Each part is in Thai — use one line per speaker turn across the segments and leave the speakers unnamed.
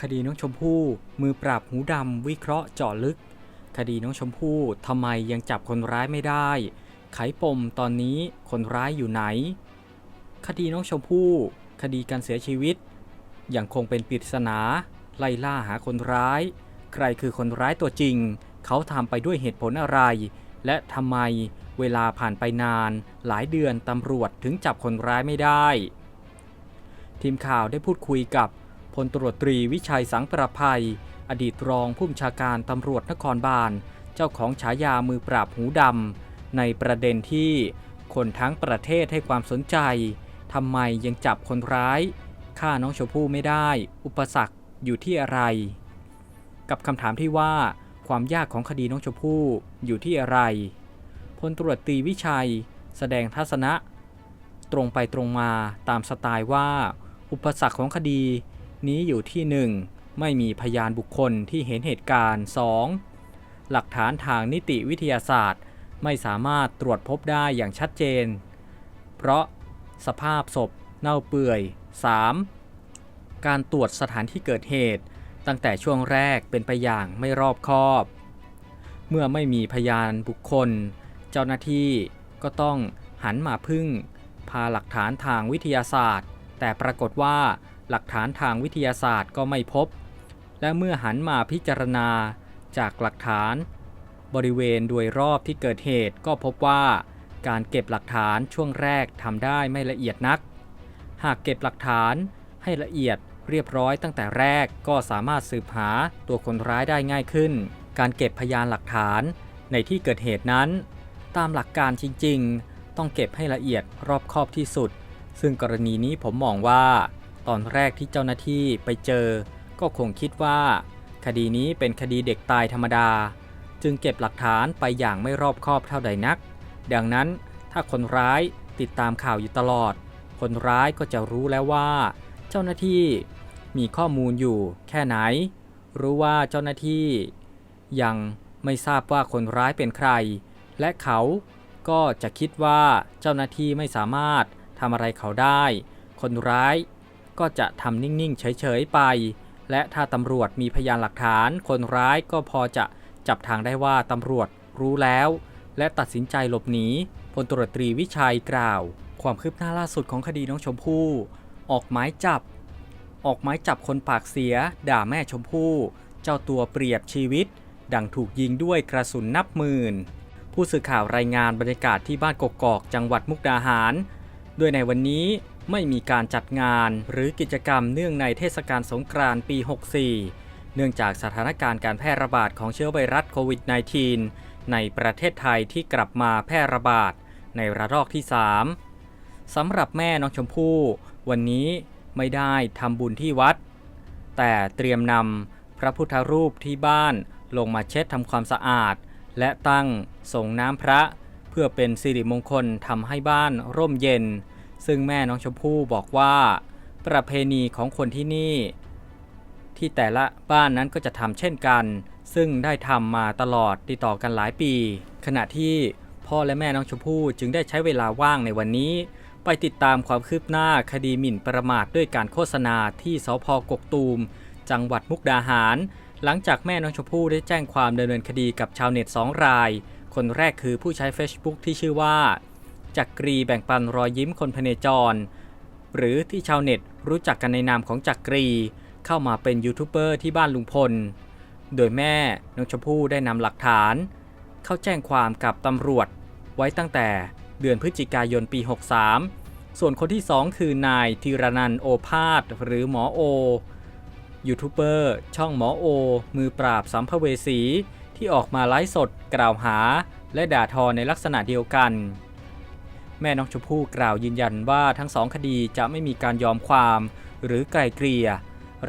คดีน้องชมพู่ มือปราบหูดำ วิเคราะห์เจาะลึก คดีน้องชมพู่ทำไมยังจับคนร้ายไม่ได้ ไขปมตอนนี้คนร้ายอยู่ไหน คดีน้องชมพู่ คดีการเสียชีวิต ยังคงเป็นปริศนา ไล่ล่าหาคนร้าย ใครคือคนร้ายตัวจริง เขาทำไปด้วยเหตุผลอะไร และทำไมเวลาผ่านไปนาน หลายเดือนตำรวจถึงจับคนร้ายไม่ได้ ทีมข่าวได้พูดคุยกับ พลตรวจตรีวิชัยสังประภัย อดีตรองผู้บัญชาการตำรวจนครบาล เจ้าของฉายามือปราบหูดำในประเด็นที่คนทั้งประเทศให้ความสนใจทำไมยังจับคนร้ายฆ่าน้องชมพู่ไม่ได้ อุปสรรคอยู่ที่อะไร กับคำถามที่ว่า ความยากของคดีน้องชมพู่อยู่ที่อะไรพลตรวจตีวิชัย แสดงทัศนะ ตรงไปตรงมาตามสไตล์ว่า อุปสรรคของคดี นี้อยู่ที่ 1. ไม่มีพยานบุคคลที่เห็นเหตุการณ์ 2. หลักฐานทางนิติวิทยาศาสตร์ ไม่สามารถตรวจพบได้อย่างชัดเจน เพราะสภาพศพเน่าเปื่อย 3. การตรวจสถานที่เกิดเหตุ ตั้งแต่ช่วงแรกเป็นไปอย่างไม่รอบคอบ เมื่อไม่มีพยานบุคคล เจ้าหน้าที่ก็ต้องหันมาพึ่ง พาหลักฐานทางวิทยาศาสตร์ แต่ปรากฏว่า หลักฐานทางวิทยาศาสตร์ก็ไม่พบ และเมื่อหันมาพิจารณาจากหลักฐาน บริเวณโดยรอบที่เกิดเหตุก็พบว่า การเก็บหลักฐานช่วงแรกทำได้ไม่ละเอียดนัก หากเก็บหลักฐานให้ละเอียดเรียบร้อยตั้งแต่แรกก็สามารถสืบหาตัวคนร้ายได้ง่ายขึ้น การเก็บพยานหลักฐานในที่เกิดเหตุนั้น ตามหลักการจริง ๆ ต้องเก็บให้ละเอียดรอบคอบที่สุด ซึ่งกรณีนี้ผมมองว่า ตอนแรกที่เจ้าหน้าที่ไปเจอ ก็คงคิดว่า คดีนี้เป็นคดีเด็กตายธรรมดา จึงเก็บหลักฐานไปอย่างไม่รอบคอบเท่าใดนัก ดังนั้นถ้าคนร้ายติดตามข่าวอยู่ตลอด คนร้ายก็จะรู้แล้วว่า เจ้าหน้าที่มีข้อมูลอยู่แค่ไหน รู้ว่าเจ้าหน้าที่ ยังไม่ทราบว่าคนร้ายเป็นใคร และเขาก็จะคิดว่าเจ้าหน้าที่ไม่สามารถทำอะไรเขาได้ คนร้าย ก็จะทำนิ่งๆ เฉยๆไป และถ้าตำรวจมีพยานหลักฐาน คนร้ายก็พอจะจับทางได้ว่าตำรวจรู้แล้ว และตัดสินใจหลบหนีพลตรวจตรีวิชัยกล่าว ความคืบหน้าล่าสุดของคดีน้องชมพู่ออกหมายจับ ออกหมายจับคนปากเสีย ด่าแม่ชมพู่ เจ้าตัวเปรียบชีวิต ดังถูกยิงด้วยกระสุนนับหมื่น ผู้สื่อข่าวรายงานบรรยากาศที่บ้านกกอกจังหวัดมุกดาหารโดยในวันนี้ ไม่มีการจัดงานหรือกิจกรรมเนื่องในเทศกาลสงกรานต์ปี 64 เนื่องจากสถานการณ์การแพร่ระบาดของเชื้อไวรัสโควิด -19 ในประเทศไทยที่กลับมาแพร่ระบาดในระลอกที่ 3 สำหรับแม่น้องชมพู่วันนี้ไม่ได้ทำบุญที่วัด แต่เตรียมนำพระพุทธรูปที่บ้านลงมาเช็ดทำความสะอาด และตั้งส่งน้ำพระ เพื่อเป็นสิริมงคลทำให้บ้านร่มเย็น ซึ่งแม่น้องชมพู่บอกว่า ประเพณีของคนที่นี่ ที่แต่ละบ้านนั้นก็จะทำเช่นกัน ซึ่งได้ทำมาตลอดติดต่อกันหลายปี ขณะที่พ่อและแม่น้องชมพู่จึงได้ใช้เวลาว่างในวันนี้ ไปติดตามความคืบหน้าคดีหมิ่นประมาทด้วยการโฆษณาที่สพกกตูม จังหวัดมุกดาหาร หลังจากแม่น้องชมพู่ได้แจ้งความดำเนินคดีกับชาวเน็ต2ราย คนแรกคือผู้ใช้ Facebook ที่ชื่อว่า จักรีแบ่งปันรอยยิ้มคนพเนจร หรือที่ชาวเน็ตรู้จักกันในนามของจักรี เข้ามาเป็นยูทูบเบอร์ที่บ้านลุงพล โดยแม่น้องชมพู่ได้นำหลักฐาน เข้าแจ้งความกับตำรวจ ไว้ตั้งแต่เดือนพฤศจิกายนปี 63 ส่วนคนที่ 2 คือนายธีรนันโอภาสหรือหมอโอยูทูบเบอร์ช่องหมอโอ มือปราบสัมภเวสี ที่ออกมาไลฟ์สดกล่าวหา และด่าทอในลักษณะเดียวกัน แม่น้องชมพู่กล่าวยืนยันว่าทั้งสองคดีจะไม่มีการยอมความ หรือไกลเกลี่ย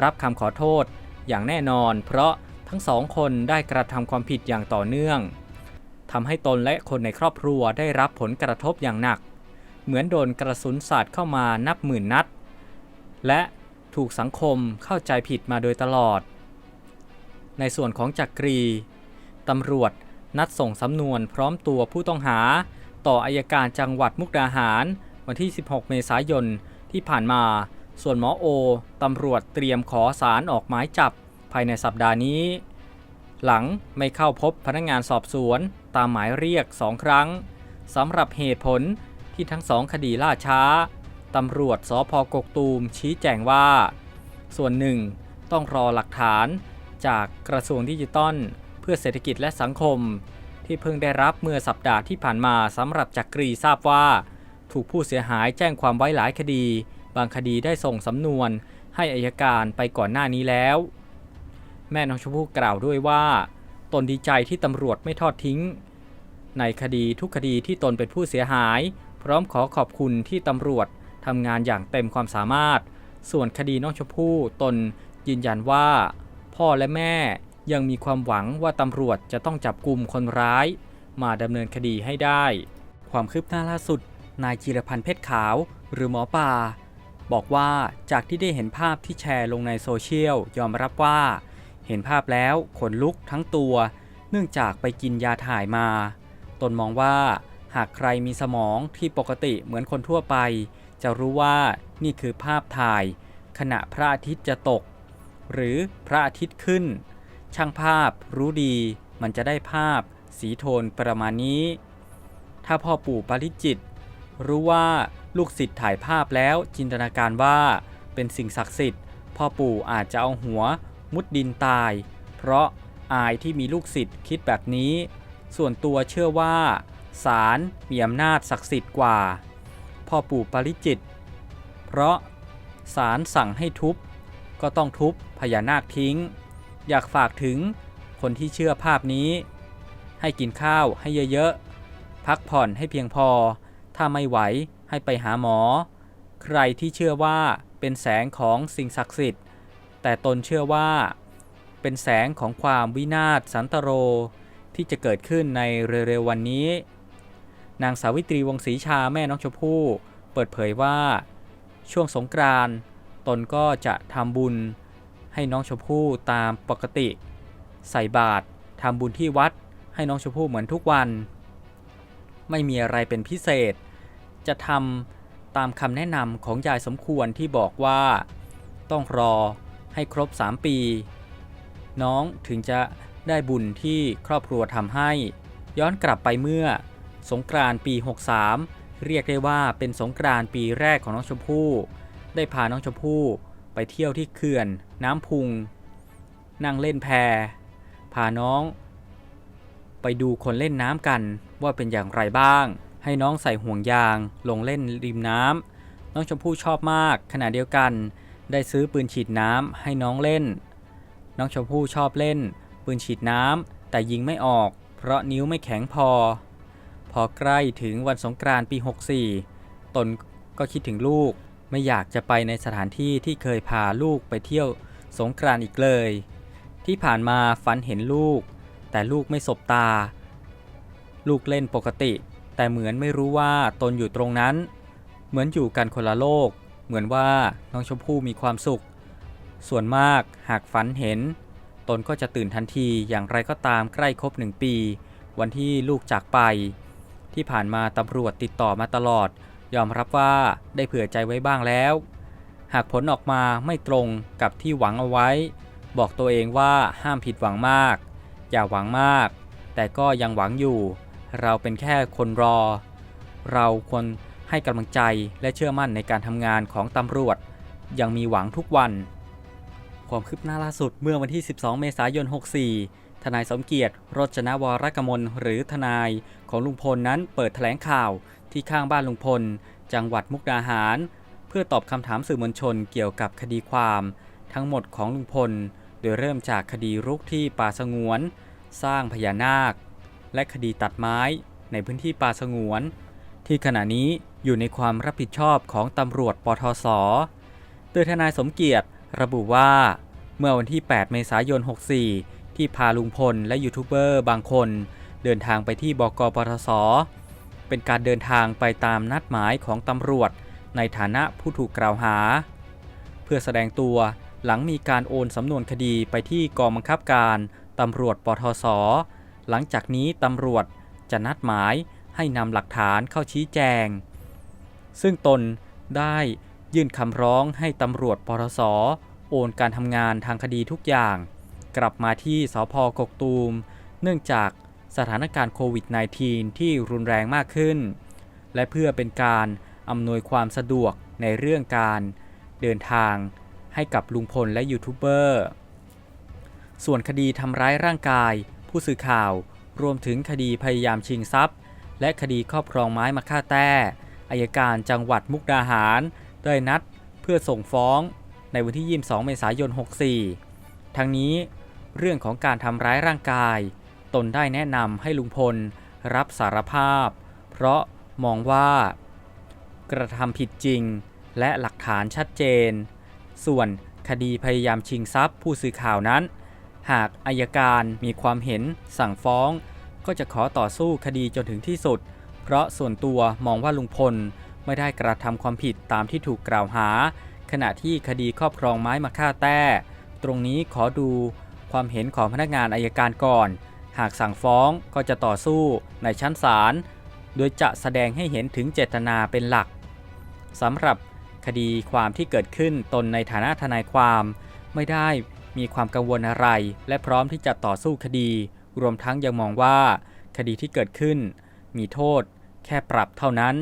รับคำขอโทษ อย่างแน่นอน เพราะทั้งสองคนได้กระทำความผิดอย่างต่อเนื่องทำให้ตนและคนในครอบครัวได้รับผลกระทบอย่างหนัก เหมือนโดนกระสุนสาดเข้ามานับหมื่นนัด และถูกสังคมเข้าใจผิดมาโดยตลอด ในส่วนของจักรีตำรวจนัดส่งสำนวนพร้อมตัวผู้ต้องหา ต่ออายการจังหวัดมุกดาหาร วันที่ 16 เมษายนที่ผ่านมา ส่วนหมอโอตำรวจเตรียมขอสารออกหมายจับภายในสัปดาห์นี้ หลังไม่เข้าพบพนักงานสอบสวนตามหมายเรียกสองครั้งสำหรับเหตุผลที่ทั้งสองคดีล่าช้าตำรวจสพกกตูมชี้แจงว่า ส่วนหนึ่งต้องรอหลักฐานจากกระทรวงดิจิทัลเพื่อเศรษฐกิจและสังคม ที่เพิ่งได้รับเมื่อสัปดาห์ที่ผ่านมาสำหรับจักรีทราบว่า ถูกผู้เสียหายแจ้งความไว้หลายคดี บางคดีได้ส่งสำนวน ให้อายการไปก่อนหน้านี้แล้ว แม่น้องชมพู่กล่าวด้วยว่า ตนดีใจที่ตำรวจไม่ทอดทิ้ง ในคดีทุกคดีที่ตนเป็นผู้เสียหาย พร้อมขอขอบคุณที่ตำรวจทำงานอย่างเต็มความสามารถ ส่วนคดีน้องชมพู่ตนยืนยันว่า พ่อและแม่ ยังมีความหวังว่าตำรวจจะต้องจับกลุ่มคนร้าย มาดำเนินคดีให้ได้ ความคืบหน้าล่าสุด นายจิรพันธ์เพชรขาว หรือหมอป่า บอกว่าจากที่ได้เห็นภาพที่แชร์ลงในโซเชียลยอมรับว่า เห็นภาพแล้วขนลุกทั้งตัว เนื่องจากไปกินยาถ่ายมา ตนมองว่า หากใครมีสมองที่ปกติเหมือนคนทั่วไป จะรู้ว่านี่คือภาพถ่าย ขณะพระอาทิตย์จะตก หรือพระอาทิตย์ขึ้น ช่างภาพรู้ดีมันจะได้ภาพสีโทนประมาณนี้ ถ้าพ่อปู่ปาริจิต รู้ว่าลูกศิษย์ถ่ายภาพแล้วจินตนาการว่าเป็นสิ่งศักดิ์สิทธิ์ พ่อปู่อาจจะเอาหัวมุดดินตาย เพราะอายที่มีลูกศิษย์คิดแบบนี้ ส่วนตัวเชื่อว่าศาลมีอำนาจศักดิ์สิทธิ์กว่า พ่อปู่ปาริจิต เพราะศาลสั่งให้ทุบก็ต้องทุบพญานาคทิ้ง อยากฝากถึงคนที่เชื่อภาพนี้ ให้กินข้าวให้เยอะๆ พักผ่อนให้เพียงพอ ถ้าไม่ไหวให้ไปหาหมอ ใครที่เชื่อว่าเป็นแสงของสิ่งศักดิ์สิทธิ์ แต่ตนเชื่อว่า เป็นแสงของความวินาศสันตโร ที่จะเกิดขึ้นในเร็วๆวันนี้ นางสาวิตรีวงศ์ศรีชาแม่น้องชมพู่เปิดเผยว่า ช่วงสงกรานต์ตนก็จะทำบุญ ให้น้องชมพู่ตามปกติ ใส่บาตรทำบุญที่วัด ให้น้องชมพู่เหมือนทุกวัน ไม่มีอะไรเป็นพิเศษ จะทำตามคำแนะนำของยายสมควรที่บอกว่า ต้องรอให้ครบ 3 ปี น้องถึงจะได้บุญที่ครอบครัวทำให้ ย้อนกลับไปเมื่อสงกรานต์ปี 63 เรียกได้ว่าเป็นสงกรานต์ปีแรกของน้องชมพู่ ได้พาน้องชมพู่ ไปเที่ยวที่เขื่อน น้ำพุง นั่งเล่นแพพาน้อง ไปดูคนเล่นน้ำกันว่าเป็นอย่างไรบ้าง ให้น้องใส่ห่วงยางลงเล่นริมน้ำน้องชมพู่ชอบมาก ขณะเดียวกัน ได้ซื้อปืนฉีดน้ำให้น้องเล่น น้องชมพู่ชอบเล่น ปืนฉีดน้ำแต่ยิงไม่ออก เพราะนิ้วไม่แข็งพอ พอใกล้ถึงวันสงกรานต์ปี 64 ตนก็คิดถึงลูก ไม่อยากจะไปในสถานที่ที่เคยพาลูกไปเที่ยวสงกรานต์อีกเลย ที่ผ่านมาฝันเห็นลูก แต่ลูกไม่สบตา ลูกเล่นปกติ แต่เหมือนไม่รู้ว่าตนอยู่ตรงนั้น เหมือนอยู่กันคนละโลก เหมือนว่าน้องชมพู่มีความสุข ส่วนมากหากฝันเห็น ตนก็จะตื่นทันทีอย่างไรก็ตามใกล้ครบหนึ่งปี วันที่ลูกจากไป ที่ผ่านมาตำรวจติดต่อมาตลอด ยอมรับว่าได้เผื่อใจไว้บ้างแล้ว หากผลออกมาไม่ตรงกับที่หวังเอาไว้ บอกตัวเองว่าห้ามผิดหวังมาก อย่าหวังมาก แต่ก็ยังหวังอยู่ เราเป็นแค่คนรอ เราควรให้กำลังใจและเชื่อมั่นในการทำงานของตำรวจ ยังมีหวังทุกวัน ความคืบหน้าล่าสุดเมื่อวันที่ 12 เมษายน 64 ทนายสมเกียรติรจนวรกมลหรือทนายของลุงพลนั้นเปิดแถลงข่าว ที่ข้างบ้านลุงพล จังหวัดมุกดาหาร เพื่อตอบคำถามสื่อมวลชนเกี่ยวกับคดีความ ทั้งหมดของลุงพล โดยเริ่มจากคดีรุกที่ป่าสงวน สร้างพญานาค และคดีตัดไม้ในพื้นที่ป่าสงวน ที่ขณะนี้อยู่ในความรับผิดชอบของตำรวจปทศโดยทนายสมเกียรติระบุว่า เมื่อวันที่ 8 เมษายน 64 ที่พาลุงพลและยูทูบเบอร์บางคน เดินทางไปที่บกปทศ เป็นการเดินทางไปตามนัดหมายของตำรวจ ในฐานะผู้ถูกกล่าวหา เพื่อแสดงตัวหลังมีการโอนสำนวนคดีไปที่กองบังคับการตำรวจปทศ หลังจากนี้ตำรวจจะนัดหมายให้นำหลักฐานเข้าชี้แจง ซึ่งตนได้ยื่นคำร้องให้ตำรวจปทศโอนการทำงานทางคดีทุกอย่าง กลับมาที่สพกกตูม เนื่องจาก สถานการณ์โควิด -19 ที่รุนแรงมากขึ้น และเพื่อเป็นการอำนวยความสะดวกในเรื่องการเดินทางให้กับลุงพลและยูทูบเบอร์ ส่วนคดีทำร้ายร่างกาย ผู้สื่อข่าว รวมถึงคดีพยายามชิงทรัพย์ และคดีครอบครองไม้มาฆ่าแต้อายการจังหวัดมุกดาหาร ได้นัดเพื่อส่งฟ้องในวันที่ 22 เมษายน 64 ทั้งนี้เรื่องของการทำร้ายร่างกาย ตนได้แนะนำให้ลุงพลรับสารภาพ เพราะมองว่า กระทำผิดจริงและหลักฐานชัดเจน ส่วนคดีพยายามชิงทรัพย์ผู้สื่อข่าวนั้น หากอายการมีความเห็นสั่งฟ้อง ก็จะขอต่อสู้คดีจนถึงที่สุด เพราะส่วนตัวมองว่าลุงพลไม่ได้กระทำความผิดตามที่ถูกกล่าวหา ขณะที่คดีครอบครองไม้มาฆ่าแต้ ตรงนี้ขอดูความเห็นของพนักงานอายการก่อน หากสั่งฟ้องก็จะต่อสู้ในชั้นศาล โดยจะแสดงให้เห็นถึงเจตนาเป็นหลักสำหรับคดีความที่เกิดขึ้นตนในฐานะทนายความไม่ได้มีความกังวลอะไร และพร้อมที่จะต่อสู้คดี รวมทั้งยังมองว่า คดีที่เกิดขึ้น มีโทษ แค่ปรับเท่านั้น